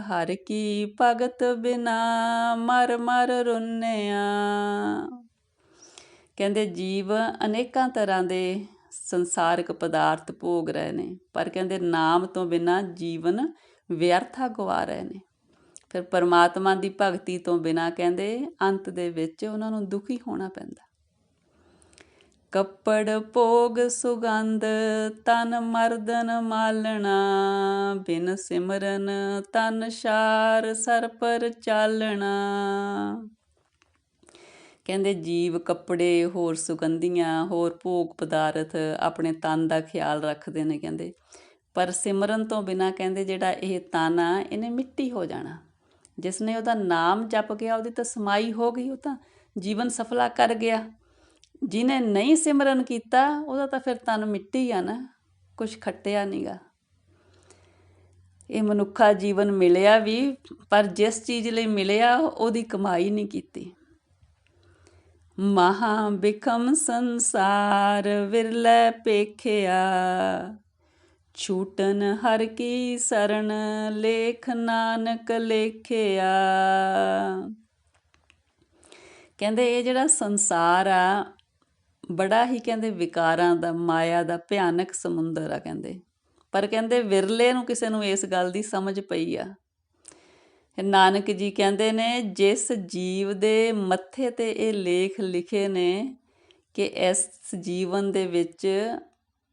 ਹਰ ਕੀ ਭਗਤ ਬਿਨਾ ਮਰ ਮਰ ਰੁੰਨਿਆ। ਕਹਿੰਦੇ ਜੀਵ ਅਨੇਕਾਂ ਤਰ੍ਹਾਂ ਦੇ ਸੰਸਾਰਿਕ ਪਦਾਰਥ ਭੋਗ ਰਹੇ ਨੇ, ਪਰ ਕਹਿੰਦੇ ਨਾਮ ਤੋਂ ਬਿਨਾ ਜੀਵਨ ਵਿਅਰਥਾ ਗਵਾ ਰਹੇ ਨੇ। ਫਿਰ ਪਰਮਾਤਮਾ ਦੀ ਭਗਤੀ ਤੋਂ ਬਿਨਾ ਕਹਿੰਦੇ ਅੰਤ ਦੇ ਵਿੱਚ ਉਹਨਾਂ ਨੂੰ ਦੁਖੀ ਹੋਣਾ ਪੈਂਦਾ। ਕੱਪੜ, ਭੋਗ, ਸੁਗੰਧ, ਤਨ, ਮਰਦਨ, ਮਾਲਣਾ, ਬਿਨ ਸਿਮਰਨ, ਤਨ ਸ਼ਾਰ ਸਰ ਪਰ ਚਾਲਣਾ। ਕਹਿੰਦੇ ਜੀਵ ਕੱਪੜੇ ਹੋਰ ਸੁਗੰਧੀਆਂ, ਹੋਰ ਭੋਗ ਪਦਾਰਥ ਆਪਣੇ ਤਨ ਦਾ ਖਿਆਲ ਰੱਖਦੇ ਨੇ ਕਹਿੰਦੇ। ਪਰ ਸਿਮਰਨ ਤੋਂ ਬਿਨਾ ਕਹਿੰਦੇ ਜਿਹੜਾ ਇਹ ਤਨ ਆ, ਇਹਨੇ ਮਿੱਟੀ ਹੋ ਜਾਣਾ। ਜਿਸ ਨੇ ਉਹਦਾ ਨਾਮ ਜਪ ਗਿਆ, ਉਹਦੀ ਤਾਂ ਸਮਾਈ ਹੋ ਗਈ, ਉਹ ਤਾਂ ਜੀਵਨ ਸਫਲਾ ਕਰ ਗਿਆ। ਜਿਨੇ ਨਹੀਂ ਸਿਮਰਨ ਕੀਤਾ, ਉਹਦਾ ਤਾਂ ਫਿਰ ਤਨ ਮਿੱਟੀ ਆ ਨਾ, ਕੁਛ ਖੱਟਿਆ ਨਹੀਂਗਾ ਇਹ ਮਨੁੱਖਾ ਜੀਵਨ ਮਿਲਿਆ ਵੀ, ਪਰ ਜਿਸ ਚੀਜ਼ ਲਈ ਮਿਲਿਆ, ਉਹਦੀ ਕਮਾਈ ਨਹੀਂ ਕੀਤੀ। ਮਹਾ ਬਿਖਮ ਸੰਸਾਰ ਵਿਰਲੇ ਪੇਖਿਆ। ਛੂਟਨ ਹਰ ਕੀ ਸਰਣ ਲੇਖ ਨਾਨਕ ਲੇਖਿਆ। ਕਹਿੰਦੇ ਇਹ ਜਿਹੜਾ ਸੰਸਾਰ ਆ, ਬੜਾ ਹੀ ਕਹਿੰਦੇ ਵਿਕਾਰਾਂ ਦਾ, ਮਾਇਆ ਦਾ, ਭਿਆਨਕ ਸਮੁੰਦਰ ਆ ਕਹਿੰਦੇ। ਪਰ ਕਹਿੰਦੇ ਵਿਰਲੇ ਨੂੰ ਕਿਸੇ ਨੂੰ ਇਸ ਗੱਲ ਦੀ ਸਮਝ ਪਈ ਆ। ਨਾਨਕ ਜੀ ਕਹਿੰਦੇ ਨੇ, ਜਿਸ ਜੀਵ ਦੇ ਮੱਥੇ ਤੇ ਇਹ ਲੇਖ ਲਿਖੇ ਨੇ ਕਿ ਇਸ ਜੀਵਨ ਦੇ ਵਿੱਚ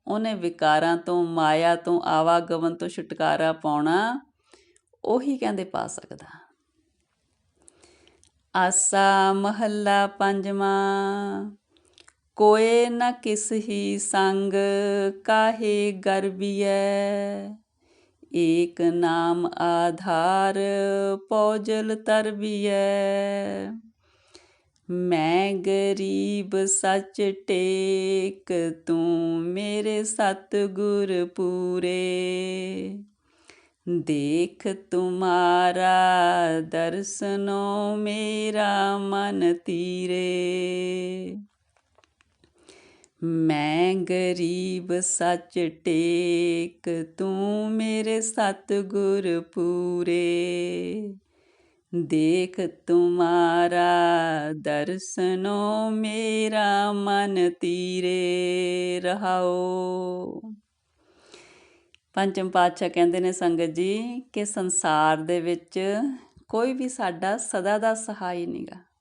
ਉਹਨੇ ਵਿਕਾਰਾਂ ਤੋਂ, ਮਾਇਆ ਤੋਂ, ਆਵਾਗਮਨ ਤੋਂ ਛੁਟਕਾਰਾ ਪਾਉਣਾ ਉਹੀ ਕਹਿੰਦੇ ਪਾ ਸਕਦਾ। ਆਸਾ ਮਹੱਲਾ ਪੰਜਵਾਂ, ਕੋਏ ਨ ਕਿਸ ਹੀ ਸੰਗ ਕਾਹੇ ਗਰਬੀਐ? ਏਕ ਨਾਮ ਆਧਾਰ ਪੌਜਲ ਤਰਬੀਐ ਮੈਂ ਗਰੀਬ ਸੱਚ ਟੇਕ ਤੂੰ ਮੇਰੇ ਸਤਗੁਰ ਪੂਰੇ। ਦੇਖ ਤੁਮਾਰਾ ਦਰਸਨੋ ਮੇਰਾ ਮਨ ਤੀਰੇ। ਮੈਂ ਗਰੀਬ ਸੱਚ ਟੇਕ, ਤੂੰ ਮੇਰੇ ਸਤਗੁਰ ਪੂਰੇ। ਦੇਖ ਤੁਮਾਰਾ ਦਰਸਨੋ ਮੇਰਾ ਮਨ ਤੀਰੇ ਰਹਾਓ। ਪੰਚਮ ਪਾਤਸ਼ਾਹ ਕਹਿੰਦੇ ਨੇ ਸੰਗਤ ਜੀ ਕਿ ਸੰਸਾਰ ਦੇ ਵਿੱਚ ਕੋਈ ਵੀ ਸਾਡਾ ਸਦਾ ਦਾ ਸਹਾਈ ਨਹੀਂਗਾ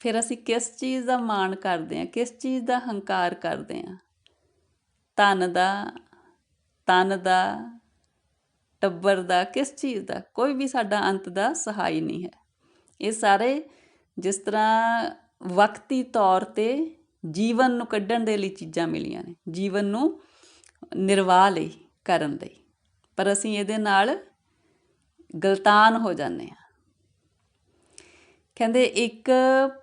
ਫਿਰ ਅਸੀਂ ਕਿਸ ਚੀਜ਼ ਦਾ ਮਾਣ ਕਰਦੇ ਹਾਂ, ਕਿਸ ਚੀਜ਼ ਦਾ ਹੰਕਾਰ ਕਰਦੇ ਹਾਂ? ਧਨ ਦਾ ਤਨ ਦਾ, ਟੱਬਰ ਦਾ, ਕਿਸ ਚੀਜ਼ ਦਾ? ਕੋਈ ਵੀ ਸਾਡਾ ਅੰਤ ਦਾ ਸਹਾਈ ਨਹੀਂ ਹੈ। ਇਹ ਸਾਰੇ ਜਿਸ ਤਰ੍ਹਾਂ ਵਕਤੀ ਤੌਰ ਤੇ ਜੀਵਨ ਨੂੰ ਕੱਢਣ ਦੇ ਲਈ ਚੀਜ਼ਾਂ ਮਿਲੀਆਂ ਨੇ, ਜੀਵਨ ਨੂੰ ਨਿਰਵਾਹ ਲਈ, ਕਰਨ ਲਈ। ਪਰ ਅਸੀਂ ਇਹਦੇ ਨਾਲ ਗਲਤਾਨ ਹੋ ਜਾਂਦੇ ਹਾਂ। ਕਹਿੰਦੇ ਇੱਕ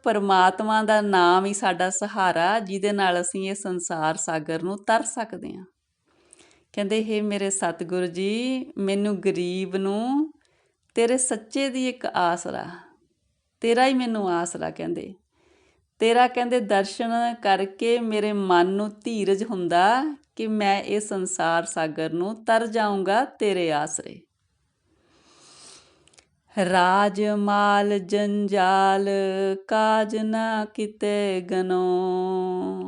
ਪਰਮਾਤਮਾ ਦਾ ਨਾਮ ਹੀ ਸਾਡਾ ਸਹਾਰਾ, ਜਿਹਦੇ ਨਾਲ ਅਸੀਂ ਇਹ ਸੰਸਾਰ ਸਾਗਰ ਨੂੰ ਤਰ ਸਕਦੇ ਹਾਂ। ਕਹਿੰਦੇ, ਹੇ ਮੇਰੇ ਸਤਿਗੁਰ ਜੀ, ਮੈਨੂੰ ਗਰੀਬ ਨੂੰ ਤੇਰੇ ਸੱਚੇ ਦੀ ਇੱਕ ਆਸਰਾ, ਤੇਰਾ ਹੀ ਮੈਨੂੰ ਆਸਰਾ ਕਹਿੰਦੇ। ਤੇਰਾ ਕਹਿੰਦੇ, ਦਰਸ਼ਨ ਕਰਕੇ ਮੇਰੇ ਮਨ ਨੂੰ ਧੀਰਜ ਹੁੰਦਾ ਕਿ ਮੈਂ ਇਹ ਸੰਸਾਰ ਸਾਗਰ ਨੂੰ ਤਰ ਜਾਊਂਗਾ ਤੇਰੇ ਆਸਰੇ। ਰਾਜ ਮਾਲ ਜੰਜਾਲ, ਕਾਜ ਨਾ ਕਿਤੇ ਗਨੋ।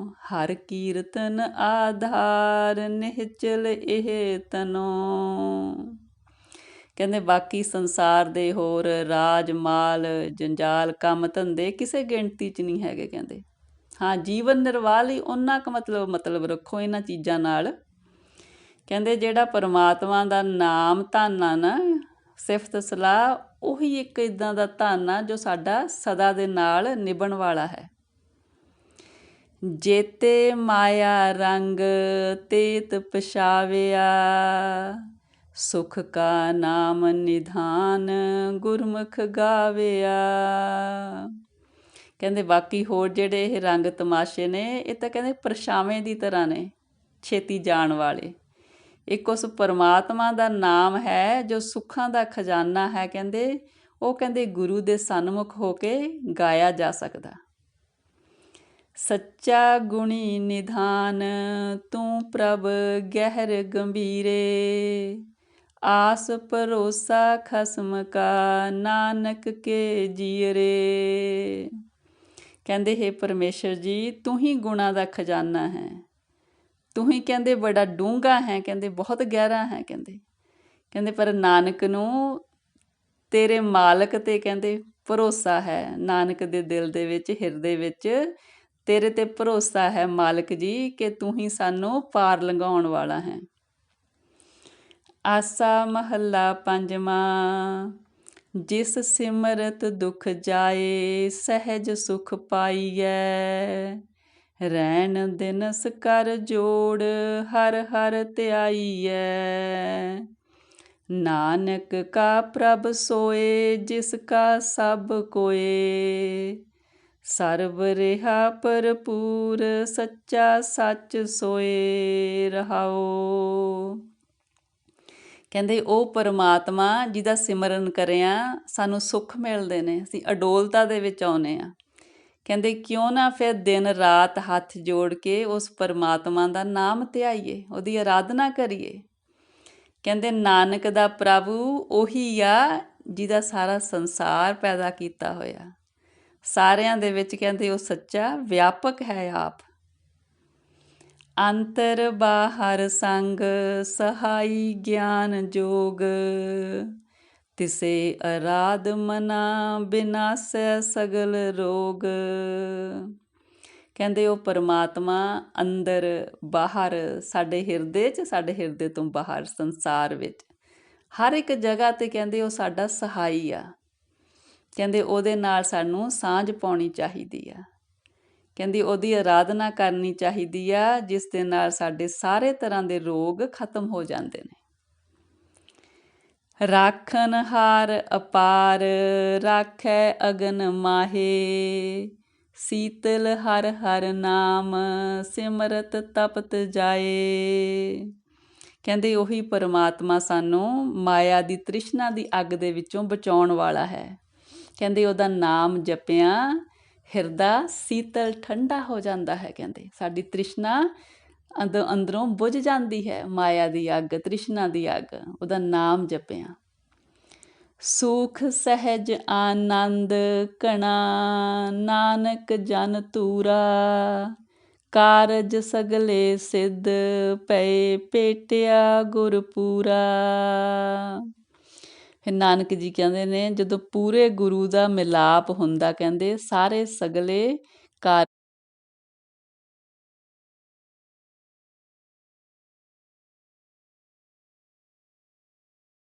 ਹਰ ਕੀਰਤਨ ਆਧਾਰ, ਨਿਹਚਲ ਇਹ ਤਨੋ। ਕਹਿੰਦੇ ਬਾਕੀ ਸੰਸਾਰ ਦੇ ਹੋਰ ਰਾਜ ਮਾਲ ਜੰਜਾਲ ਕੰਮ ਧੰਦੇ ਕਿਸੇ ਗਿਣਤੀ 'ਚ ਨਹੀਂ ਹੈਗੇ ਕਹਿੰਦੇ। ਹਾਂ, ਜੀਵਨ ਨਿਰਵਾਹ ਲਈ ਉਹਨਾਂ ਕ ਮਤਲਬ ਮਤਲਬ ਰੱਖੋ ਇਹਨਾਂ ਚੀਜ਼ਾਂ ਨਾਲ। ਕਹਿੰਦੇ ਜਿਹੜਾ ਪਰਮਾਤਮਾ ਦਾ ਨਾਮ ਧਾਨਾ ਨਾ, ਸਿਫਤ ਸਲਾਹ ਉਹੀ ਇੱਕ ਇਦਾਂ ਦਾ ਧਨ ਆ ਜੋ ਸਾਡਾ ਸਦਾ ਦੇ ਨਾਲ ਨਿਭਣ ਵਾਲਾ ਹੈ। ਜੇਤੇ ਮਾਇਆ ਰੰਗ ਤੇਤ ਪਛਾਵਿਆ, ਸੁਖ ਕਾ ਨਾਮ ਨਿਧਾਨ ਗੁਰਮੁਖ ਗਾਵਿਆ। ਕਹਿੰਦੇ ਬਾਕੀ ਹੋਰ ਜਿਹੜੇ ਇਹ ਰੰਗ ਤਮਾਸ਼ੇ ਨੇ, ਇਹ ਤਾਂ ਕਹਿੰਦੇ ਪਰਛਾਵੇਂ ਦੀ ਤਰ੍ਹਾਂ ਨੇ, ਛੇਤੀ ਜਾਣ ਵਾਲੇ। ਇੱਕ ਉਸ ਪਰਮਾਤਮਾ ਦਾ ਨਾਮ ਹੈ ਜੋ ਸੁੱਖਾਂ ਦਾ ਖਜ਼ਾਨਾ ਹੈ, ਕਹਿੰਦੇ, ਉਹ ਕਹਿੰਦੇ ਗੁਰੂ ਦੇ ਸਨਮੁਖ ਹੋ ਕੇ ਗਾਇਆ ਜਾ ਸਕਦਾ। ਸੱਚਾ ਗੁਣੀ ਨਿਧਾਨ, ਤੂੰ ਪ੍ਰਭ ਗਹਿਰ ਗੰਭੀਰੇ, ਆਸ ਭਰੋਸਾ ਖਸਮ ਕਾ ਨਾਨਕ ਕੇ ਜੀਰੇ। ਕਹਿੰਦੇ, ਹੈ ਪਰਮੇਸ਼ਰ ਜੀ, ਤੂੰ ਹੀ ਗੁਣਾ ਦਾ ਖਜ਼ਾਨਾ ਹੈ। ਤੂੰ ਹੀ ਕਹਿੰਦੇ ਬੜਾ ਡੂੰਗਾ ਹੈ, ਕਹਿੰਦੇ ਬਹੁਤ ਗਹਿਰਾ ਹੈ ਕਹਿੰਦੇ। ਕਹਿੰਦੇ, ਪਰ ਨਾਨਕ ਨੂੰ ਤੇਰੇ ਮਾਲਕ ਤੇ ਕਹਿੰਦੇ ਭਰੋਸਾ ਹੈ। ਨਾਨਕ ਦੇ ਦਿਲ ਦੇ ਵਿੱਚ, ਹਿਰਦੇ ਵਿੱਚ ਤੇਰੇ ਤੇ ਭਰੋਸਾ ਹੈ ਮਾਲਕ ਜੀ ਕਿ ਤੂੰ ਹੀ ਸਾਨੂੰ ਪਾਰ ਲੰਘਾਉਣ ਵਾਲਾ ਹੈ। ਆਸਾ ਮਹੱਲਾ ਪੰਜਵਾਂ, ਜਿਸ ਸਿਮਰਤ ਦੁਖ ਜਾਏ, ਸਹਿਜ ਸੁਖ ਪਾਈਐ। ਰਹਿਣ ਦਿਨਸ ਕਰ ਜੋੜ ਹਰ ਹਰ ਧਿਆਈਐ। ਨਾਨਕ ਕਾ ਪ੍ਰਭ ਸੋਏ, ਜਿਸ ਕਾ ਸਭ ਕੋਏ। ਸਰਬ ਰਿਹਾ ਭਰਪੂਰ, ਸੱਚਾ ਸੱਚ ਸੋਏ ਰਹਾਓ। ਕਹਿੰਦੇ, ਉਹ ਪਰਮਾਤਮਾ ਜਿਹਦਾ ਸਿਮਰਨ ਕਰਿਆ, ਸਾਨੂੰ ਸੁੱਖ ਮਿਲਦੇ ਨੇ, ਅਸੀਂ ਅਡੋਲਤਾ ਦੇ ਵਿੱਚ ਆਉਨੇ ਆ ਕਹਿੰਦੇ, ਕਿਉਂ ਨਾ ਫਿਰ ਦਿਨ ਰਾਤ ਹੱਥ ਜੋੜ ਕੇ ਉਸ ਪਰਮਾਤਮਾ ਦਾ ਨਾਮ ਧਿਆਈਏ, ਉਹਦੀ ਆਰਾਧਨਾ ਕਰੀਏ? ਕਹਿੰਦੇ, ਨਾਨਕ ਦਾ ਪ੍ਰਭੂ ਉਹੀ ਆ ਜਿਹਦਾ ਸਾਰਾ ਸੰਸਾਰ ਪੈਦਾ ਕੀਤਾ ਹੋਇਆ। ਸਾਰਿਆਂ ਦੇ ਵਿੱਚ ਕਹਿੰਦੇ, ਉਹ ਸੱਚਾ ਵਿਆਪਕ ਹੈ ਆਪ। ਅੰਤਰ ਬਾਹਰ ਸੰਗ ਸਹਾਈ ਗਿਆਨ ਜੋਗ। ਤਿਸੇ ਅਰਾਧ ਮਨਾ ਬਿਨਾਸੈ ਸਗਲ ਰੋਗ। ਕਹਿੰਦੇ ਉਹ ਪਰਮਾਤਮਾ ਅੰਦਰ ਬਾਹਰ, ਸਾਡੇ ਹਿਰਦੇ 'ਚ, ਸਾਡੇ ਹਿਰਦੇ ਤੋਂ ਬਾਹਰ, ਸੰਸਾਰ ਵਿੱਚ। ਹਰ ਇੱਕ ਜਗ੍ਹਾ ਤੇ ਕਹਿੰਦੇ ਉਹ ਸਾਡਾ ਸਹਾਈ ਆ। ਕਹਿੰਦੇ ਉਹਦੇ ਨਾਲ ਸਾਨੂੰ ਸਾਂਝ ਪਾਉਣੀ ਚਾਹੀਦੀ ਆ। ਕਹਿੰਦੀ ਉਹਦੀ ਆਰਾਧਨਾ ਕਰਨੀ ਚਾਹੀਦੀ ਆ, ਜਿਸ ਦੇ ਨਾਲ ਸਾਡੇ ਸਾਰੇ ਤਰ੍ਹਾਂ ਦੇ ਰੋਗ ਖਤਮ ਹੋ ਜਾਂਦੇ ਨੇ। ਰਾਖਨ ਹਾਰ ਅਪਾਰ, ਰਾਖੈ ਅਗਨ ਮਾਹੇ। ਸੀਤਲ ਹਰ ਹਰ ਨਾਮ, ਸਿਮਰਤ ਤਪਤ ਜਾਏ। ਕਹਿੰਦੇ ਉਹੀ ਪਰਮਾਤਮਾ ਸਾਨੂੰ ਮਾਇਆ ਦੀ ਤ੍ਰਿਸ਼ਨਾ ਦੀ ਅੱਗ ਦੇ ਵਿੱਚੋਂ ਬਚਾਉਣ ਵਾਲਾ ਹੈ। ਕਹਿੰਦੇ ਉਹਦਾ ਨਾਮ ਜਪਿਆ, ਹਿਰਦਾ ਸੀਤਲ ਠੰਡਾ ਹੋ ਜਾਂਦਾ ਹੈ, ਕਹਿੰਦੇ। ਸਾਡੀ ਤ੍ਰਿਸ਼ਨਾ ਅੰਦਰੋਂ ਬੁਝ ਜਾਂਦੀ ਹੈ ਮਾਇਆ ਦੀ ਅੱਗ, ਤ੍ਰਿਸ਼ਨਾ ਦੀ ਅੱਗ, ਉਹਦਾ ਨਾਮ ਜਪਿਆ। ਸੁਖ, ਸਹਿਜ, ਆਨੰਦ ਕਣਾ ਨਾਨਕ, ਜਨ ਤੂਰਾ ਕਾਰਜ ਸਗਲੇ ਸਿੱਧ ਪਏ ਪੇਟਿਆ ਗੁਰਪੂਰਾ ਫਿਰ ਨਾਨਕ ਜੀ ਕਹਿੰਦੇ ਨੇ, ਜਦੋਂ ਪੂਰੇ ਗੁਰੂ ਦਾ ਮਿਲਾਪ ਹੁੰਦਾ, ਕਹਿੰਦੇ ਸਾਰੇ ਸਗਲੇ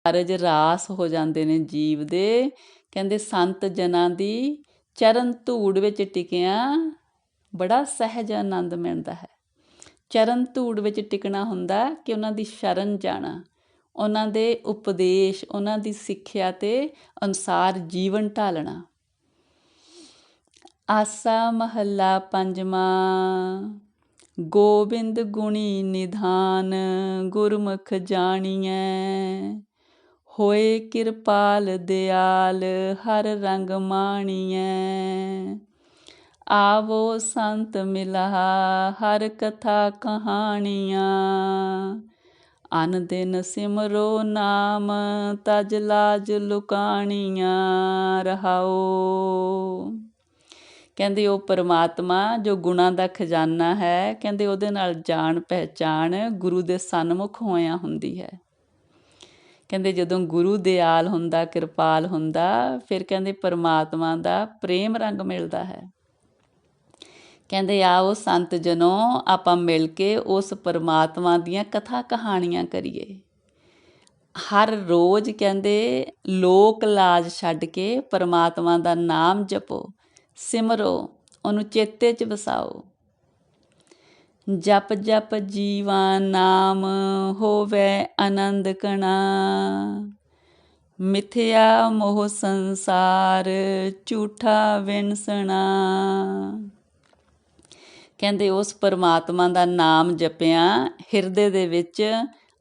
ਕਾਰਜ ਰਾਸ ਹੋ ਜਾਂਦੇ ਨੇ ਜੀਵ ਦੇ। ਕਹਿੰਦੇ ਸੰਤ ਜਨਾਂ ਦੀ ਚਰਨ ਧੂੜ ਵਿੱਚ ਟਿਕਿਆ, ਬੜਾ ਸਹਿਜ ਆਨੰਦ ਮਿਲਦਾ ਹੈ। ਚਰਨ ਧੂੜ ਵਿੱਚ ਟਿਕਣਾ ਹੁੰਦਾ ਕਿ ਉਹਨਾਂ ਦੀ ਸ਼ਰਨ ਜਾਣਾ, ਉਹਨਾਂ ਦੇ ਉਪਦੇਸ਼, ਉਹਨਾਂ ਦੀ ਸਿੱਖਿਆ ਤੇ ਅਨੁਸਾਰ ਜੀਵਨ ਢਾਲਣਾ। ਆਸਾ ਮਹੱਲਾ ਪੰਜਵਾਂ, ਗੋਬਿੰਦ ਗੁਣੀ ਨਿਧਾਨ, ਗੁਰਮੁਖ ਜਾਣੀਐ। ਹੋਏ ਕਿਰਪਾਲ ਦਿਆਲ, ਹਰ ਰੰਗ ਮਾਣੀਐ। ਆਵੋ ਸੰਤ ਮਿਲਾ ਹਰ ਕਥਾ ਕਹਾਣੀਆਂ। ਅਨ ਦਿਨ ਸਿਮਰੋ ਨਾਮ, ਤਜ ਲਾਜ ਲੁਕਾਣੀਆਂ ਰਹਾਓ। ਕਹਿੰਦੇ ਉਹ ਪਰਮਾਤਮਾ ਜੋ ਗੁਣਾਂ ਦਾ ਖਜ਼ਾਨਾ ਹੈ, ਕਹਿੰਦੇ ਉਹਦੇ ਨਾਲ ਜਾਣ ਪਹਿਚਾਣ ਗੁਰੂ ਦੇ ਸਨਮੁਖ ਹੋਇਆ ਹੁੰਦੀ ਹੈ। ਕਹਿੰਦੇ ਜਦੋਂ ਗੁਰੂ ਦਿਆਲ ਹੁੰਦਾ, ਕਿਰਪਾਲ ਹੁੰਦਾ, ਫਿਰ ਕਹਿੰਦੇ ਪਰਮਾਤਮਾ ਦਾ ਪ੍ਰੇਮ ਰੰਗ ਮਿਲਦਾ ਹੈ। ਕਹਿੰਦੇ ਆਓ ਸੰਤ ਜਨੋ, ਆਪਾਂ ਮਿਲ ਕੇ ਉਸ ਪਰਮਾਤਮਾ ਦੀਆਂ ਕਥਾ ਕਹਾਣੀਆਂ ਕਰੀਏ। ਹਰ ਰੋਜ਼ ਕਹਿੰਦੇ ਲੋਕ ਲਾਜ ਛੱਡ ਕੇ ਪਰਮਾਤਮਾ ਦਾ ਨਾਮ ਜਪੋ, ਸਿਮਰੋ, ਉਹਨੂੰ ਚੇਤੇ 'ਚ ਵਸਾਓ। ਜਪ ਜਪ ਜੀਵਾ ਨਾਮ ਹੋਵੇ ਆਨੰਦ ਕਣਾ। ਮਿਥਿਆ ਮੋਹ ਸੰਸਾਰ, ਝੂਠਾ ਵਿਣਸਣਾ। ਕਹਿੰਦੇ ਉਸ ਪਰਮਾਤਮਾ ਦਾ ਨਾਮ ਜਪਿਆ, ਹਿਰਦੇ ਦੇ ਵਿੱਚ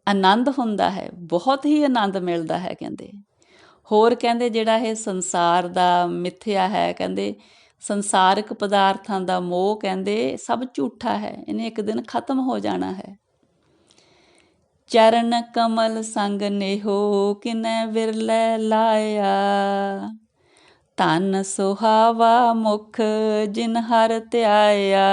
ਆਨੰਦ ਹੁੰਦਾ ਹੈ, ਬਹੁਤ ਹੀ ਆਨੰਦ ਮਿਲਦਾ ਹੈ ਕਹਿੰਦੇ। ਹੋਰ ਕਹਿੰਦੇ ਜਿਹੜਾ ਇਹ ਸੰਸਾਰ ਦਾ ਮਿੱਥਿਆ ਹੈ, ਕਹਿੰਦੇ ਸੰਸਾਰਿਕ ਪਦਾਰਥਾਂ ਦਾ ਮੋਹ ਕਹਿੰਦੇ ਸਭ ਝੂਠਾ ਹੈ, ਇਹਨੇ ਇੱਕ ਦਿਨ ਖਤਮ ਹੋ ਜਾਣਾ ਹੈ। ਚਰਨ ਕਮਲ ਸੰਗ ਨੇਹੋ, ਕਿਨੈ ਵਿਰਲੇ ਲਾਇਆ। ਤਨ ਸੁਹਾਵਾ ਮੁਖ ਜਿਨ ਹਰ ਧਿਆਇਆ।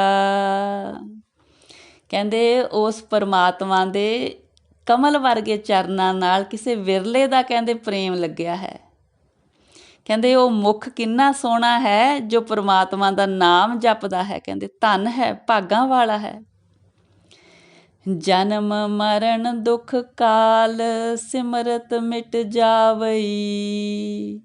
ਕਹਿੰਦੇ ਉਸ ਪਰਮਾਤਮਾ ਦੇ ਕਮਲ ਵਰਗੇ ਚਰਨਾਂ ਨਾਲ ਕਿਸੇ ਵਿਰਲੇ ਦਾ ਕਹਿੰਦੇ ਪ੍ਰੇਮ ਲੱਗਿਆ ਹੈ। ਕਹਿੰਦੇ ਉਹ ਮੁਖ ਕਿੰਨਾ ਸੋਹਣਾ ਹੈ ਜੋ ਪਰਮਾਤਮਾ ਦਾ ਨਾਮ ਜਪਦਾ ਹੈ। ਕਹਿੰਦੇ ਧਨ ਹੈ, ਭਾਗਾਂ ਵਾਲਾ ਹੈ। ਜਨਮ, ਮਰਨ, ਦੁਖ, ਕਾਲ, ਸਿਮਰਤ ਮਿਟ ਜਾਵਈ।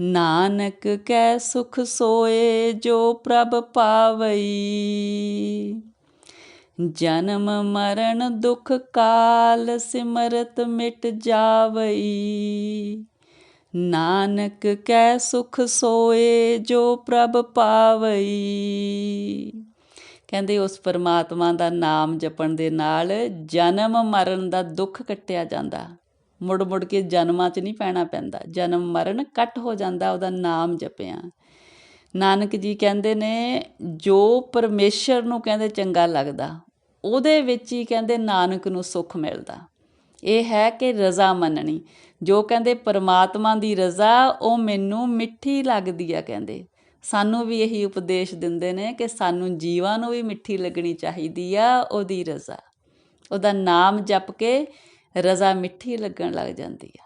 ਨਾਨਕ ਕੈ ਸੁਖ ਸੋਏ ਜੋ ਪ੍ਰਭ ਪਾਵਈ। ਜਨਮ, ਮਰਨ, ਦੁਖ, ਕਾਲ, ਸਿਮਰਤ ਮਿਟ ਜਾਵਈ। ਨਾਨਕ ਕੈ ਸੁਖ ਸੋਏ ਜੋ ਪ੍ਰਭ ਪਾਵਈ। ਕਹਿੰਦੇ ਉਸ ਪਰਮਾਤਮਾ ਦਾ ਨਾਮ ਜਪਣ ਦੇ ਨਾਲ ਜਨਮ ਮਰਨ ਦਾ ਦੁੱਖ ਕੱਟਿਆ ਜਾਂਦਾ। ਮੁੜ ਮੁੜ ਕੇ ਜਨਮਾਂ 'ਚ ਨਹੀਂ ਪੈਣਾ ਪੈਂਦਾ। ਜਨਮ ਮਰਨ ਕੱਟ ਹੋ ਜਾਂਦਾ, ਉਹਦਾ ਨਾਮ ਜਪਿਆ। ਨਾਨਕ ਜੀ ਕਹਿੰਦੇ ਨੇ, ਜੋ ਪਰਮੇਸ਼ਰ ਨੂੰ ਕਹਿੰਦੇ ਚੰਗਾ ਲੱਗਦਾ, ਉਹਦੇ ਵਿੱਚ ਹੀ ਕਹਿੰਦੇ ਨਾਨਕ ਨੂੰ ਸੁੱਖ ਮਿਲਦਾ। ਇਹ ਹੈ ਕਿ ਰਜ਼ਾ ਮੰਨਣੀ। ਜੋ ਕਹਿੰਦੇ ਪਰਮਾਤਮਾ ਦੀ ਰਜ਼ਾ, ਉਹ ਮੈਨੂੰ ਮਿੱਠੀ ਲੱਗਦੀ ਆ ਕਹਿੰਦੇ। ਸਾਨੂੰ ਵੀ ਇਹੀ ਉਪਦੇਸ਼ ਦਿੰਦੇ ਨੇ ਕਿ ਸਾਨੂੰ ਜੀਵਾਂ ਨੂੰ ਵੀ ਮਿੱਠੀ ਲੱਗਣੀ ਚਾਹੀਦੀ ਆ, ਉਹਦੀ ਰਜ਼ਾ। ਉਹਦਾ ਨਾਮ ਜਪ ਕੇ ਰਜ਼ਾ ਮਿੱਠੀ ਲੱਗਣ ਲੱਗ ਜਾਂਦੀ ਆ।